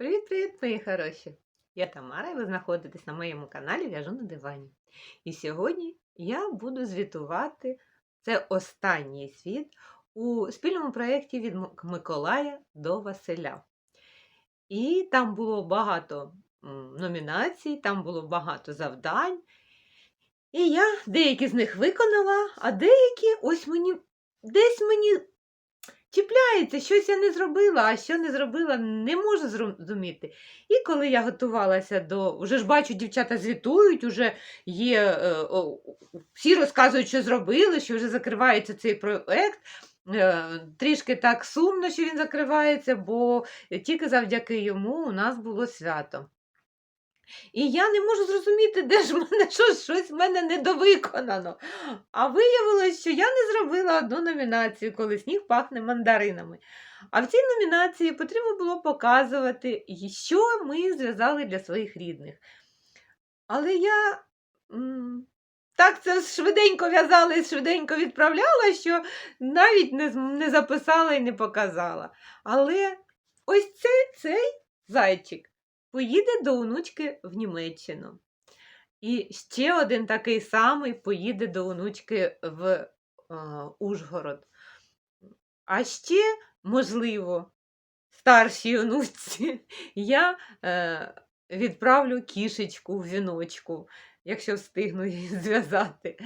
Привіт-привіт, мої хороші! Я Тамара і ви знаходитесь на моєму каналі В'яжу на дивані. І сьогодні я буду звітувати це останній світ у спільному проєкті від Миколая до Василя. І там було багато номінацій, там було багато завдань. І я деякі з них виконала, а деякі ось мені десь мені чіпляється, щось я не зробила, а що не зробила, не можу зрозуміти. І коли я готувалася до. Вже ж бачу, дівчата звітують, вже є, е, всі розказують, що зробили, що вже закривається цей проект. Е, Трішки так сумно, що він закривається, бо тільки завдяки йому у нас було свято. І я не можу зрозуміти, де ж в мене щось, щось в мене недовиконано. А виявилось, що я не зробила одну номінацію, коли сніг пахне мандаринами. А в цій номінації потрібно було показувати, що ми зв'язали для своїх рідних. Але я так це швиденько в'язала і швиденько відправляла, що навіть не, не записала і не показала. Але ось цей, цей зайчик поїде до онучки в Німеччину. І ще один такий самий поїде до онучки в е, Ужгород. А ще, можливо, старшій онучці я е, відправлю кішечку в віночку, якщо встигну її зв'язати.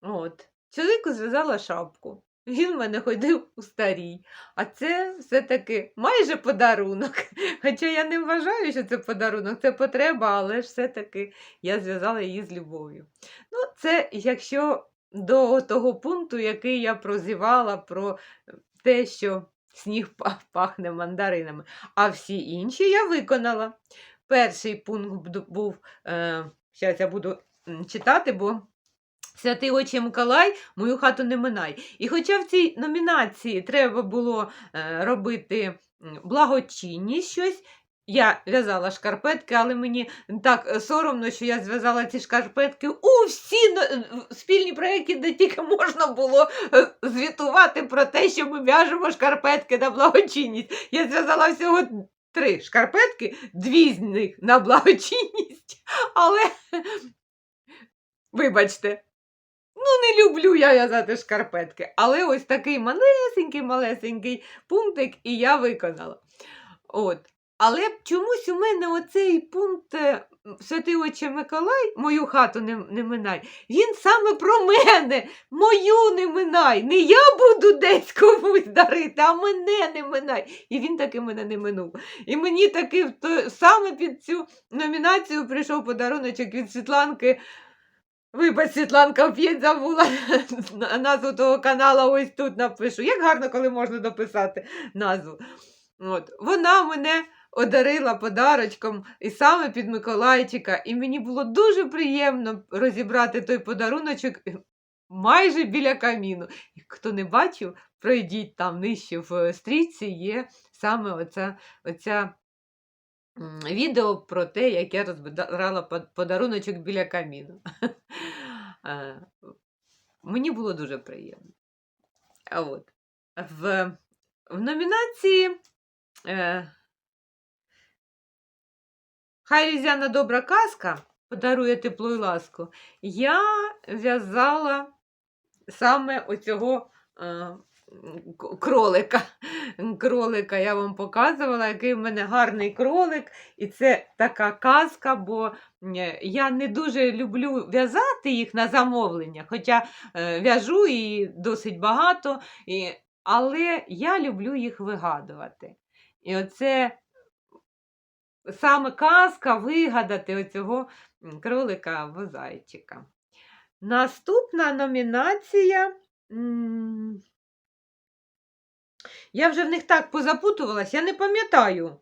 От. Чоловіку зв'язала шапку. Він в мене ходив у старій. А це все-таки майже подарунок. Хоча я не вважаю, що це подарунок, це потреба, але ж все-таки я зв'язала її з любов'ю. Ну, це якщо до того пункту, який я прозівала про те, що сніг пахне мандаринами. А всі інші я виконала. Перший пункт був, е, зараз я буду читати, бо Святий Отче Миколай, мою хату не минай. І хоча в цій номінації треба було е, робити благочинність щось, я в'язала шкарпетки, але мені так е, соромно, що я зв'язала ці шкарпетки у всі е, спільні проєкти, де тільки можна було звітувати про те, що ми в'яжемо шкарпетки на благочинність. Я зв'язала всього три шкарпетки, дві з них на благочинність, але вибачте. Не люблю я в'язати шкарпетки, але ось такий малесенький-малесенький пунктик і я виконала. От. Але чомусь у мене оцей пункт е, Святий Отче Миколай, мою хату не, не минай, він саме про мене, мою не минай. Не я буду десь комусь дарити, а мене не минай. І він таки мене не минув. І мені таки саме під цю номінацію прийшов подаруночок від Світланки. Вибач, Світланка, вп'ять забула назву того каналу, ось тут напишу. Як гарно, коли можна дописати назву. От. Вона мене одарила подарочком і саме під Миколайчика. І мені було дуже приємно розібрати той подаруночок майже біля каміну. І хто не бачив, пройдіть там нижче в стрічці, є саме оця, оця відео про те, як я розбирала подаруночок біля каміну. Мені було дуже приємно. А от. В, в номінації е, Хай різдвяна добра казка подарує тепло і ласку. Я в'язала саме оцього е, кролика. Кролика я вам показувала, який в мене гарний кролик. І це така казка, бо е, я не дуже люблю в'язати їх на замовлення, хоча е, в'яжу і досить багато, і, але я люблю їх вигадувати. І оце саме казка вигадати оцього кролика або зайчика. Наступна номінація. Я вже в них так позапутувалась, я не пам'ятаю.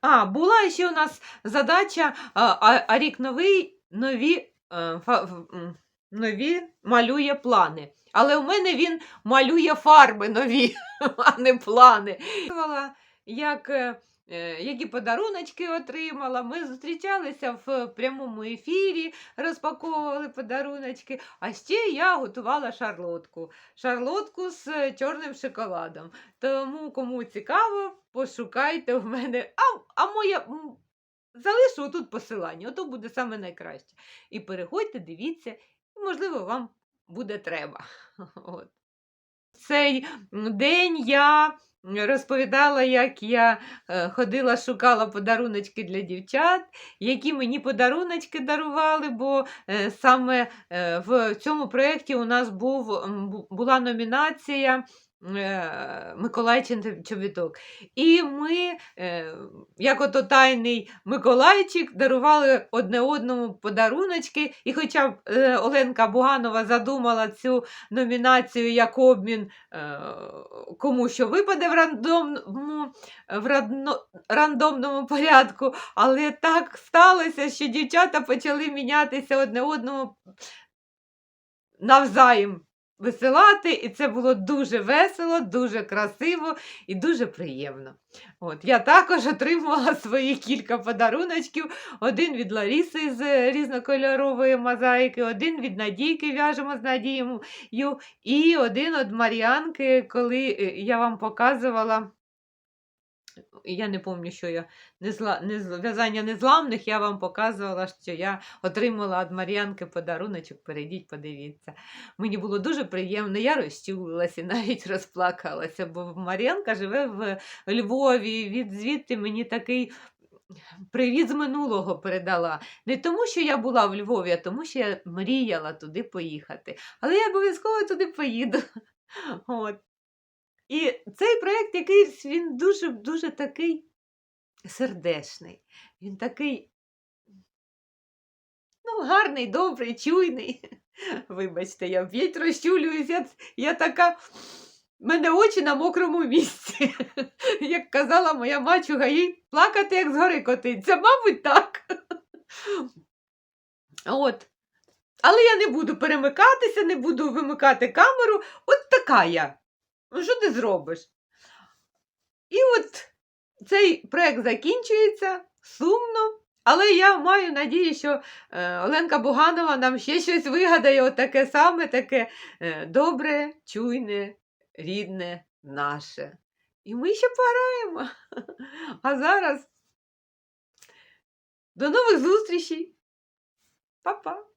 А, була ще у нас задача а, а, а рік новий нові, а, фа- в- нові малює плани. Але у мене він малює фарби нові, а не плани. Як е, е, які подаруночки отримала. Ми зустрічалися в прямому ефірі, розпаковували подаруночки. А ще я готувала шарлотку. Шарлотку з чорним шоколадом. Тому, кому цікаво, пошукайте в мене. А, а моя. Залишу тут посилання, ото буде саме найкраще. І переходьте, дивіться, і, можливо, вам буде треба. От. Цей день я розповідала, як я е, ходила, шукала подаруночки для дівчат, які мені подаруночки дарували, бо е, саме е, в цьому проєкті у нас був, була номінація. Е, Миколайчин чобіток. І ми, е, як ото тайний Миколайчик, дарували одне одному подаруночки. І хоча б е, Оленка Буганова задумала цю номінацію як обмін кому що випаде в рандомному, в рандомному порядку, але так сталося, що дівчата почали мінятися одне одному навзаєм висилати, і це було дуже весело, дуже красиво і дуже приємно. От, я також отримувала свої кілька подаруночків. Один від Ларіси з різнокольорової мозаїки, один від Надійки в'яжемо з Надією, і один від Мар'янки, коли е, я вам показувала. Я не пам'ятаю, що я не зла, не, в'язання незламних, я вам показувала, що я отримала від Мар'янки подаруночок. Перейдіть, подивіться. Мені було дуже приємно, я розчулилася і навіть розплакалася, бо Мар'янка живе в Львові. Від звідти мені такий привіт з минулого передала. Не тому, що я була в Львові, а тому, що я мріяла туди поїхати. Але я обов'язково туди поїду. От. І цей проєкт якийсь він дуже дуже такий сердешний. Він такий ну, гарний, добрий, чуйний. Вибачте, я в'ять розчулююсь, я, така. мене очі на мокрому місці. Як казала моя мачуга, їй плакати, як згори котиться. Мабуть, так. От. Але я не буду перемикатися, не буду вимикати камеру. От така я. Ну, що ти зробиш? І от цей проект закінчується сумно, але я маю надію, що е, Оленка Буганова нам ще щось вигадає, отаке саме, таке е, добре, чуйне, рідне, наше. І ми ще пограємо. А зараз до нових зустрічей. Па-па!